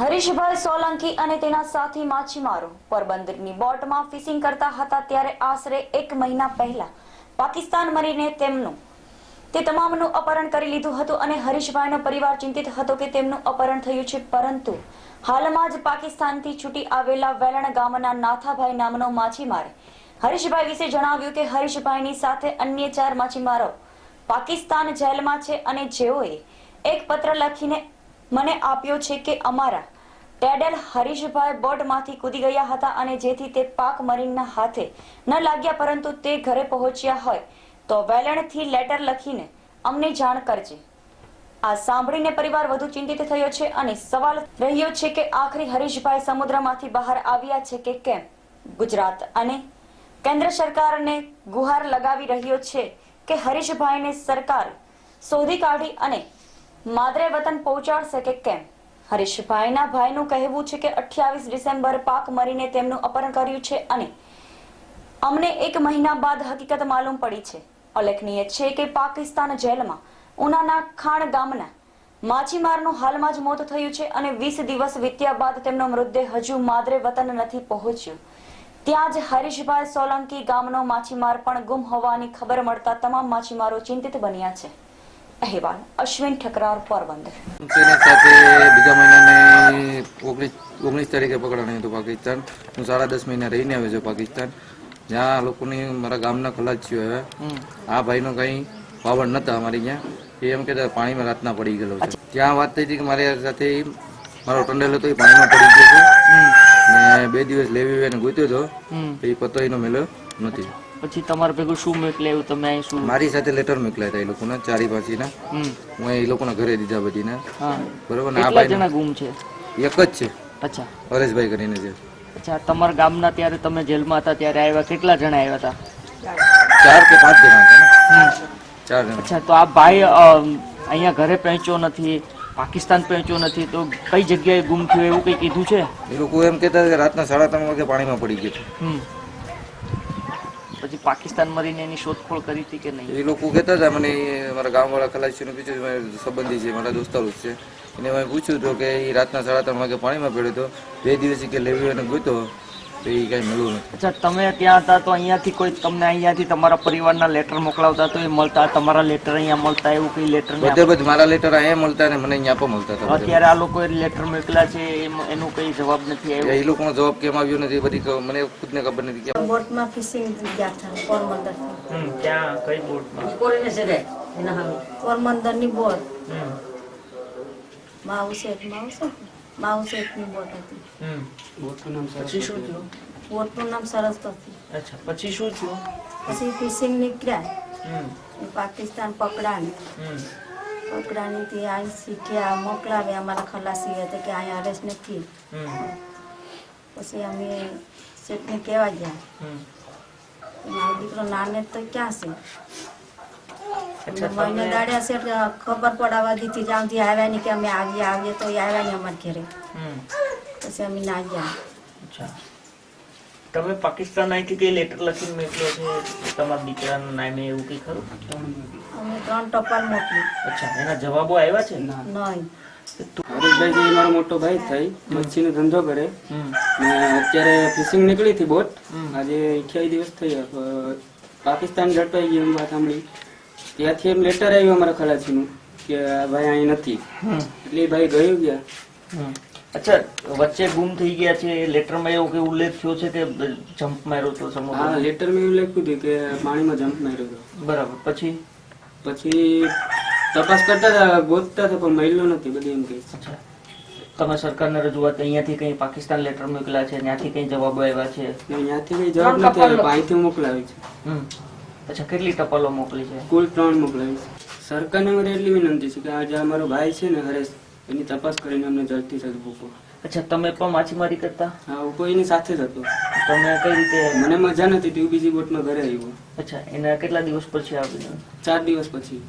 હરીશભાઈ સોલંકી અને તેના સાથી માછીમારો પોરબંદરની બોટમાં ફિશિંગ કરતા હતા ત્યારે આશરે એક મહિના પહેલા પાકિસ્તાન મરીને તેમનું, તે તમામનું અપહરણ કરી લીધું હતું અને હરીશભાઈનો પરિવાર ચિંતિત હતો કે તેમનું અપહરણ થયું છે, પરંતુ હાલમાં જ પાકિસ્તાનથી છૂટી આવેલા વેલણ ગામના નાથાભાઈ નામનો માછીમારે હરીશભાઈ વિશે જણાવ્યું કે હરીશભાઈની સાથે અન્ય ચાર માછીમારો પાકિસ્તાન જેલમાં છે અને જેઓએ એક પત્ર લખીને મને આપ્યો છે કે અમારા ટેડલ હરીશભાઈ બોટમાંથી કૂદી ગયા હતા અને જેથી તે પાક મરીનના હાથે ન લાગ્યા પરંતુ તે ઘરે પહોંચ્યા હોય તો વેલણથી લેટર લખીને અમને જાણ કરજે. આ સાંભળીને પરિવાર વધુ ચિંતિત થયો છે અને સવાલ રહ્યો છે કે આખરી હરીશભાઈ સમુદ્રમાંથી બહાર આવ્યા છે કે કેમ? ગુજરાત અને કેન્દ્ર સરકારને ગુહાર લગાવી રહ્યો છે કે હરીશભાઈને સરકાર શોધી કાઢી અને માદરે વતન પહોંચાડશે કે કેમ? હરીશભાઈના ભાઈનું કહેવું છે કે અઠ્યાવીસ ડિસેમ્બર પાક મરીને તેમનું અપહરણ કર્યું છે અને અમને એક મહિના બાદ હકીકત માલુમ પડી છે. ઉલ્લેખનીય છે કે પાકિસ્તાન જેલમાં ઉનાના ખાણ ગામના માછીમારનું હાલમાં જ મોત થયું છે અને વીસ દિવસ વીત્યા બાદ તેમનો મૃતદેહ હજુ માદરે વતન નથી પહોંચ્યો. ત્યાં જ હરીશભાઈ સોલંકી ગામનો માછીમાર પણ ગુમ હોવાની ખબર મળતા તમામ માછીમારો ચિંતિત બન્યા છે. અહેવાલ અશ્વિન ઠકરાર પોરબંદર. તેના સાથે બીજા મહિનાની ઓગણીસ ઓગણીસ તારીખે પકડાણી હતું પાકિસ્તાન. હું સાડા દસ મહિના રહીને આવ્યો છું પાકિસ્તાન. જ્યાં લોકોની મારા ગામના ખલાસીઓ હવે આ ભાઈનો કંઈ વાવડ નતા અમારી ત્યાં. એ એમ કહેતા પાણીમાં રાતના પડી ગયેલો છે. ત્યાં વાત થઈ હતી કે મારી સાથે મારો ટંડેલ હતો એ પાણીમાં પડી ગયો છે. ને બે દિવસ લેવી અને ગોત્યો હતો. તો એ પતો એનો મેળ્યો નથી. પછી તમારે ભેગું શું મોકલાયું તમે અહીં શું? મારી સાથે લેટર મોકલ્યા હતા એ લોકોના ચારી પાસીના. હમ. હું એ લોકોના ઘરે દીધા બધીને હા. બરોબર? ને આ ભાઈ જણા ગુમ છે? એક જ છે. અચ્છા. હરેશભાઈ કરીને છે. અચ્છા તમારા ગામના ત્યારે તમે જેલમાં હતા ત્યારે આવ્યા કેટલા જણા આવ્યા હતા? ચાર કે પાંચ જણા હતા ચાર જણા. અચ્છા તો આ ભાઈ અહીંયા ઘરે પહોંચ્યો નથી પાકિસ્તાન પહોંચ્યો નથી તો કઈ જગ્યાએ ગુમ થયો એવું કંઈ કીધું છે? એ લોકો એમ કહેતા કે રાતના સાડા ત્રણ વાગે પાણીમાં પડી ગયો હમ. પછી પાકિસ્તાન મરીને એની શોધખોળ કરી હતી કે નહીં? એ લોકો કહેતા હતા, મને મારા ગામવાળા ખલાસીનું પૂછ્યું સંબંધી છે, મારા દોસ્તારો છે. એને મેં પૂછ્યું હતું કે એ રાતના સાડા ત્રણ વાગે પાણીમાં પડ્યો હતો, બે દિવસ કે લેવી અને ગોતો તો એ કાંઈ મળ્યું નથી. અચ્છા તમે ત્યાં હતા તો અહીંયાથી કોઈ તમને અહીંયાથી તમારા પરિવારના લેટર મોકલાવતા તો એ મળતા તમારા લેટર અહીંયા મળતા એવું કઈ લેટર બધે બધા મારા લેટર અહીંયા મળતા ને મને અહીંયા પણ મળતા હતા અત્યારે આ લોકો લેટર મોકલ્યા છે એમ- એનું કઈ જવાબ નથી આવ્યો. એ લોકોનો જવાબ કેમ આવ્યો નથી બધી મને મને ખુદને ખબર નથી કે બોટમાં ફિશિંગ ગયા હતા પોરબંદર ક્યાં કઈ બોટમાં? પોરબંદરની બોટ. માઉસેટ માઉસેટ માઉસેટની બોટ હતી. પછી શું થયું? બોટનું નામ સરસ્વતી અચ્છા પછી શું થયું? પછી ફિશિંગ નીકળ્યા. હમ, પાકિસ્તાન પકડાને હમ, પકડાની તે અહીં શીખ્યા મોકલાવે અમારા ખલાસી હતા કે અહીં અરેસ્ટ નથી. પછી અમે શેઠને કહેવા ગયા. હમ. મારો દીકરો નાને તો ક્યાં છે? મહિને દાડ્યા છે એટલે ખબર પડાવવા દીધી જ્યાંથી આવ્યા નહીં કે અમે આવીએ આવીએ તો આવ્યા નહીં અમારા ઘરે. હમ, પછી અમે ના ગયા. અચ્છા. તમે પાકિસ્તાન અહીંથી કઈ લેટર લખીને મોકલ્યો છે? તમારા દીકરાના નામે એવું કઈ ખરું? અમે ત્રણ ટપાલ મોકલી. અચ્છા એના જવાબો આવ્યા છે? નહીં. હરીશભાઈ મારો મોટો ભાઈ થઈ. મચ્છીનો ધંધો કરે. ને અત્યારે ફિશિંગ નીકળી હતી બોટ. આજે અઠ્યાવીસ દિવસ થઈ પાકિસ્તાન ઝડપાઈ ગયું વાત સાંભળી. ત્યાંથી એમ લેટર આવ્યું અમારા ખલાસીનું કે ભાઈ અહીં નથી. એટલે ભાઈ ગયો ગયા. અચ્છા વચ્ચે ગુમ થઈ ગયા છે લેટરમાં એવો કે ઉલ્લેખ થયો છે કે જમ્પ માર્યો તો હા સમુદ્ર લેટરમાં એવું લખ્યું હતું કે પાણીમાં જમ્પ માર્યો હતો. બરાબર. પછી? પછી તપાસ કરતા હતા ગોતતા હતા પણ મળ્યો નથી બધી એમ કહે અચ્છા. તમે સરકારને રજૂઆત અહીંયાથી કઈ પાકિસ્તાન લેટર મોકલ્યા છે ત્યાંથી કઈ જવાબો આવ્યા છે? અહીંયાથી કઈ જવાબ નથી આવ્યો અહીંથી મોકલાવી છે. હમ. અચ્છા કેટલી ટપાલો મોકલી છે? કુલ ત્રણ મોકલાવી છે. સરકારને મારે એટલી વિનંતી છે કે આ જે અમારો ભાઈ છે ને હરેશ એની તપાસ કરીને અમને જલ્દી જલ્દ મૂકો અચ્છા તમે પણ માછીમારી કરતા? હા હું કોઈની સાથે જ હતો. તમે કઈ રીતે? મને મજા નથી હતી હું બીજી બોટમાં ઘરે આવ્યો. અચ્છા એના કેટલા દિવસ પછી આવ્યો? ચાર દિવસ પછી.